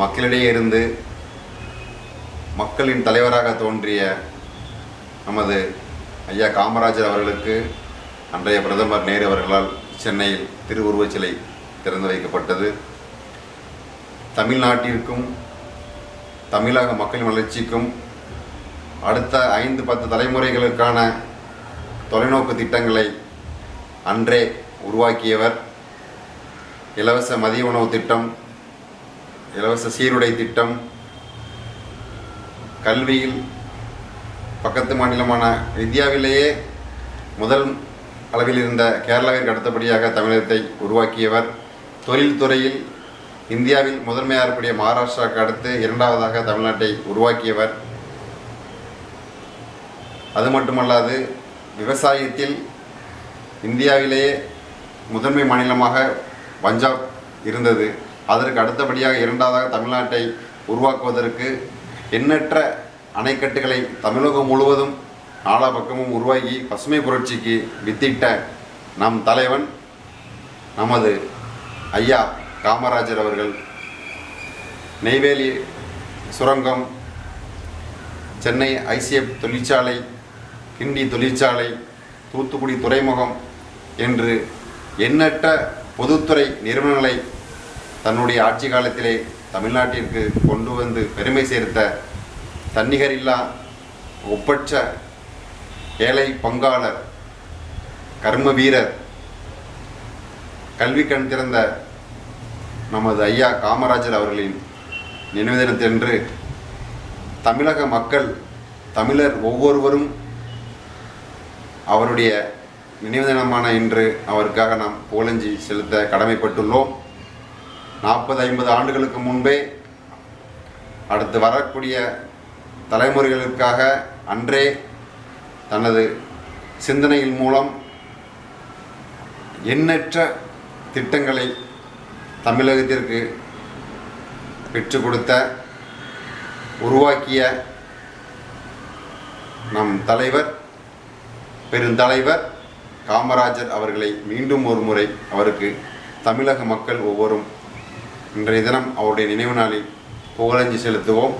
மக்களிடையே இருந்து மக்களின் தலைவராக தோன்றிய நமது ஐயா காமராஜர் அவர்களுக்கு அன்றைய பிரதமர் நேரு அவர்களால் சென்னையில் திருவுருவச் சிலை திறந்து வைக்கப்பட்டது. தமிழ்நாட்டிற்கும் தமிழக மக்களின் வளர்ச்சிக்கும் அடுத்த ஐந்து பத்து தலைமுறைகளுக்கான தொலைநோக்கு திட்டங்களை அன்றே உருவாக்கியவர் இலவச மதிய உணவு திட்டம் இலவச சீருடை திட்டம் கல்வியில் பக்கத்து மாநிலமான இந்தியாவிலேயே முதல் அளவில் இருந்த கேரளாவிற்கு அடுத்தபடியாக தமிழகத்தை உருவாக்கியவர். தொழில்துறையில் இந்தியாவில் முதன்மையாக இருக்கக்கூடிய மகாராஷ்டிராவுக்கு அடுத்து இரண்டாவதாக தமிழ்நாட்டை உருவாக்கியவர். அது மட்டுமல்லாது விவசாயத்தில் இந்தியாவிலேயே முதன்மை மாநிலமாக பஞ்சாப் இருந்தது. அதற்கு அடுத்தபடியாக இரண்டாவதாக தமிழ்நாட்டை உருவாக்குவதற்கு எண்ணற்ற அணைக்கட்டுகளை தமிழகம் முழுவதும் நாலா பக்கமும் உருவாக்கி பசுமை புரட்சிக்கு வித்திட்ட நம் தலைவன் நமது ஐயா காமராஜர் அவர்கள். நெய்வேலி சுரங்கம் சென்னை ஐசிஎஃப் தொழிற்சாலை கிண்டி தொழிற்சாலை தூத்துக்குடி துறைமுகம் என்று எண்ணற்ற பொதுத்துறை நிறுவனங்களை தன்னுடைய ஆட்சி காலத்திலே தமிழ்நாட்டிற்கு கொண்டு வந்து பெருமை சேர்த்த தன்னிகரில்லா ஒப்பற்ற ஏழை பங்காளர் கர்ம வீரர் கல்வி கண் திறந்த நமது ஐயா காமராஜர் அவர்களின் நினைவு தினத்தன்று தமிழக மக்கள் தமிழர் ஒவ்வொருவரும் அவருடைய நினைவு தினமான இன்று அவருக்காக நாம் புகழஞ்சி செலுத்த கடமைப்பட்டுள்ளோம். நாற்பது ஐம்பது ஆண்டுகளுக்கு முன்பே அடுத்து வரக்கூடிய தலைமுறைகளுக்காக அன்றே தனது சிந்தனையின் மூலம் எண்ணற்ற திட்டங்களை தமிழகத்திற்கு பெற்றுக் கொடுத்த உருவாக்கிய நம் தலைவர் பெருந்தலைவர் காமராஜர் அவர்களை மீண்டும் ஒரு முறை அவருக்கு தமிழக மக்கள் ஒவ்வொரும் இன்றைய தினம் அவருடைய நினைவு நாளில் புகழஞ்சி செலுத்துவோம்.